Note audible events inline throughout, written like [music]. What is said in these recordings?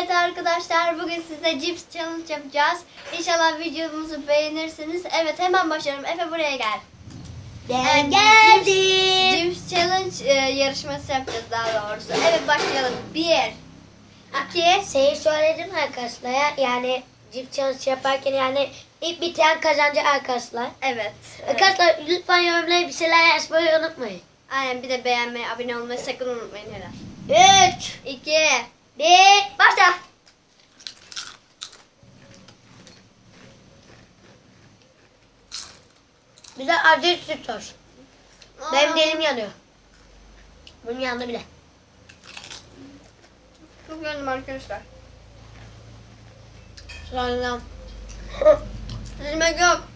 Evet arkadaşlar bugün size cips challenge yapacağız. İnşallah videomuzu beğenirsiniz. Evet hemen başlayalım. Efe buraya gel. Ben Evet, geldim. Cips challenge e, yarışması yapacağız daha doğrusu. Evet başlayalım. Bir, iki, Şeyi söyledim arkadaşlar yani cips challenge yaparken yani ilk bitiren kazanacak arkadaşlar. evet. evet. Arkadaşlar lütfen yorumlara bir şeyler yazmayı unutmayın. Aynen bir de beğenmeyi, abone olmayı sakın unutmayın helal. 3, İki, 1, başla. bir de acı süt olsun. Benim dilim yanıyor. Bunun yandı bile. Çok yandım arkadaşlar. Sonra [laughs] İçmek yok.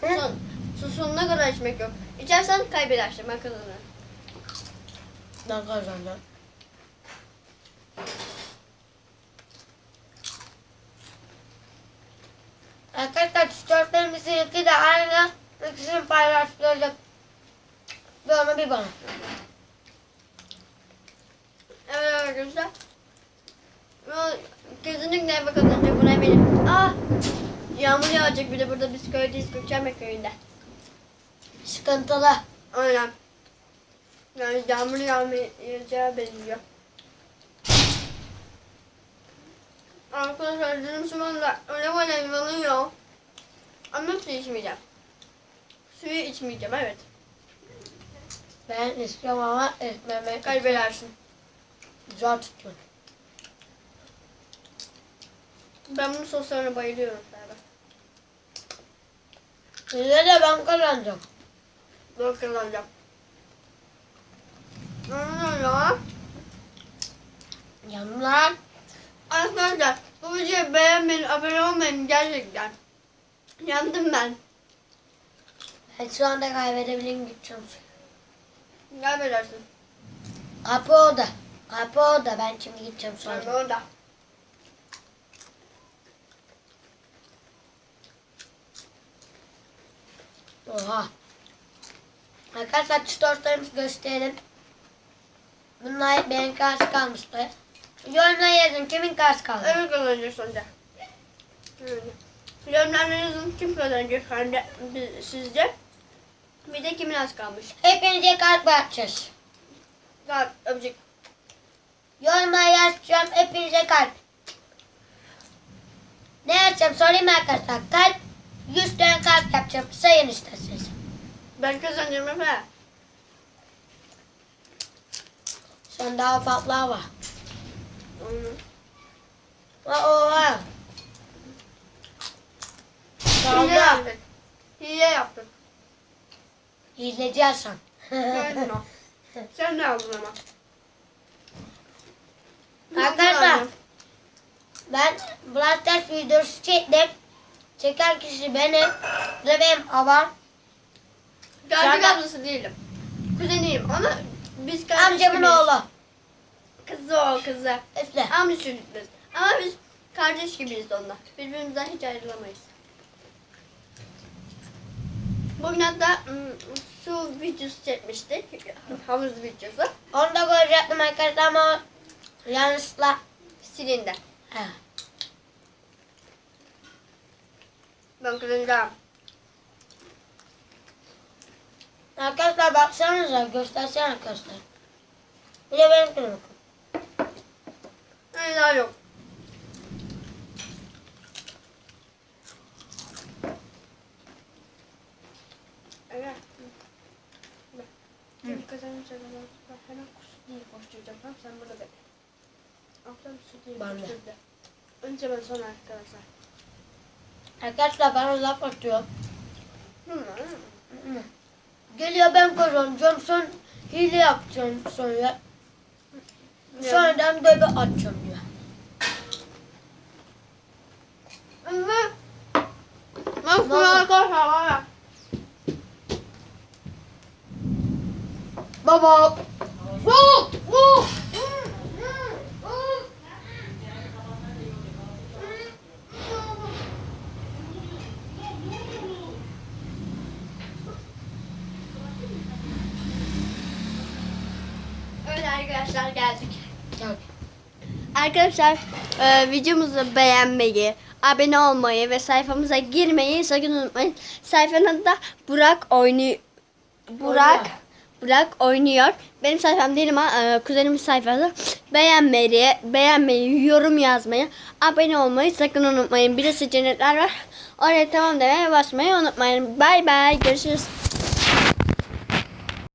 Hı? Son, su sonuna kadar içmek yok. İçersen kaybedersin. Ben kazanırım. ben kazandım. Arkadaşlar tişörtlerimizin iki de aynı. İkisini paylaştırdık. Bir ona bir bana. Evet arkadaşlar. Kesinlikle eve kazanacak buna eminim. Ah! Yağmur yağacak bir de burada biz köydeyiz Gökçenbe köyünde. Sıkıntılı. Aynen. Yani yağmur yağmayacağı benziyor. Arkadaşlar canım şu anda öyle böyle yanıyor. Ama su içmeyeceğim. Suyu içmeyeceğim evet. Ben istiyorum ama etmemek Kaybedersin. zor tutuyor. Ben bunun soslarına bayılıyorum galiba. Size de ben kazanacağım. Doğru kazanacağım. Aynen ya. Yanlar. Arkadaşlar bu videoyu beğenmeyin, abone olmayın gerçekten. Yandım ben. Ben şu anda kaybedebilirim gideceğim. Kaybedersin. Kapı orada. Kapı orada. Ben şimdi gideceğim sonra. orada. Oha. Arkadaşlar tutorlarımızı gösterelim. Bunlar benim karşı kalmıştı. Yorumlara yazın kimin karşı kaldı. Evet kazanacak sonunda. Evet. Yorumlarınızın kim kazanacak sence, biz- sizce? Bir de kimin az kalmış? Hepinize kalp bırakacağız. Kalp, öpecek. Yorumlara yazacağım hepinize kalp. Ne yazacağım sorayım arkadaşlar. Kalp 100 tane kalp yapacağım. Sayın isterseniz. Ben kazanacağım Efe. Son daha farklı var. Ha, Oha. Hile Kaldı. yaptık. Hile yaptık. Hileci Hasan. O. Sen ne aldın ama? Arkadaşlar ben Brawl Stars videosu çektim. Çeken kişi benim. Da benim babam. Gerçek ablası değilim. Kuzeniyim ama biz kardeş Amcamın gibiyiz. oğlu. Kızı o kızı. Üfle. Amca çocuklarız. Ama biz kardeş gibiyiz onunla. Birbirimizden hiç ayrılamayız. Bugün hatta su videosu çekmiştik. Havuz videosu. Onu da koyacaktım arkadaşlar ama yanlışla. Silindi. Ha. Ben kazanacağım. Arkadaşlar baksanıza göstersene arkadaşlar. Bir de benim kılım. Hayır daha yok. Evet. Kim kazanırsa ben ben hemen kusu diye koşturacağım. Sen burada bekle. Ablam su diye Ben de. ben sonra arkadaşlar. Arkadaşlar bana laf atıyor. Hı hı. Geliyor ben kazanacağım son hile yapacağım sonra. Sonradan bebe atacağım diyor. Ne bu oldu? arkadaşlar var ya. Baba. Woo! Evet arkadaşlar geldik. Gel. Arkadaşlar e, videomuzu beğenmeyi, abone olmayı ve sayfamıza girmeyi sakın unutmayın. Sayfanın da Burak oynuyor. Burak Oynuyor. Burak oynuyor. Benim sayfam değil ama e, kuzenimin sayfası. Beğenmeyi, beğenmeyi, yorum yazmayı, abone olmayı sakın unutmayın. Bir de seçenekler var. Oraya tamam demeye basmayı unutmayın. Bay bay. Görüşürüz.